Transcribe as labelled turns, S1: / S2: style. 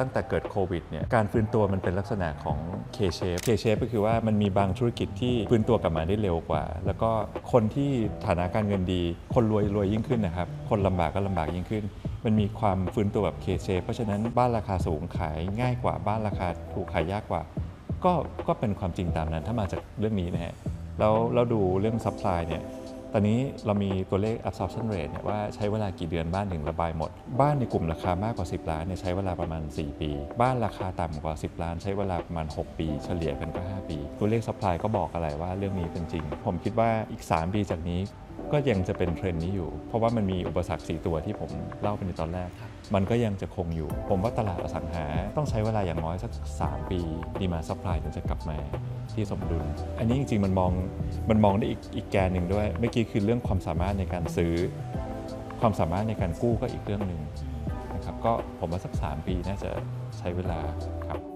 S1: ตั้งแต่เกิดโควิดเนี่ยการฟื้นตัวมันเป็นลักษณะของ K-shape K-shape ก็คือว่ามันมีบางธุรกิจที่ฟื้นตัวกลับมาได้เร็วกว่า แล้วก็คนที่ฐานะการเงินดี คนรวยรวยยิ่งขึ้นนะครับ คนลำบากก็ลำบากยิ่งขึ้น มันมีความฟื้นตัวแบบ K-shape เพราะฉะนั้นบ้านราคาสูงขายง่ายกว่าบ้านราคาถูกขายยากกว่า ก็ก็เป็นความจริงตามนั้นถ้ามาจากเรื่องนี้นะฮะแล้วเราดูเรื่อง supply เนี่ย ตอนนี้เรามีตัวเลข absorption rate เนี่ยว่าใช้เวลากี่เดือนบ้านถึงระบายหมด บ้านในกลุ่มราคามากกว่า 10 ล้านเนี่ยใช้เวลาประมาณ 4 ปี บ้านราคาต่ำกว่า 10 ล้าน ใช้เวลาประมาณ 6 ปี เฉลี่ยกันก็ 5 ปี ตัวเลข supply ก็บอกอะไรว่าเรื่องนี้เป็นจริง ผมคิดว่าอีก 3 ปีจากนี้ ก็ยังจะเป็นเทรนด์นี้อยู่ เพราะว่ามันมีอุปสรรค 4 ตัวที่ผมเล่าไปในตอนแรก มันก็ยังจะคงอยู่ ผมว่าตลาดอสังหาต้องใช้เวลาอย่างน้อยสัก 3 ปีดีมาซัพพลายถึงจะกลับมาที่สมดุล อันนี้จริงๆมันมองมันมองได้อีกอีกแกนหนึ่งด้วย เมื่อกี้คือเรื่องความสามารถในการซื้อ ความสามารถในการกู้ก็อีกเรื่องหนึ่งนะครับ ก็ผมว่าสัก 3 ปีน่าจะใช้เวลาครับ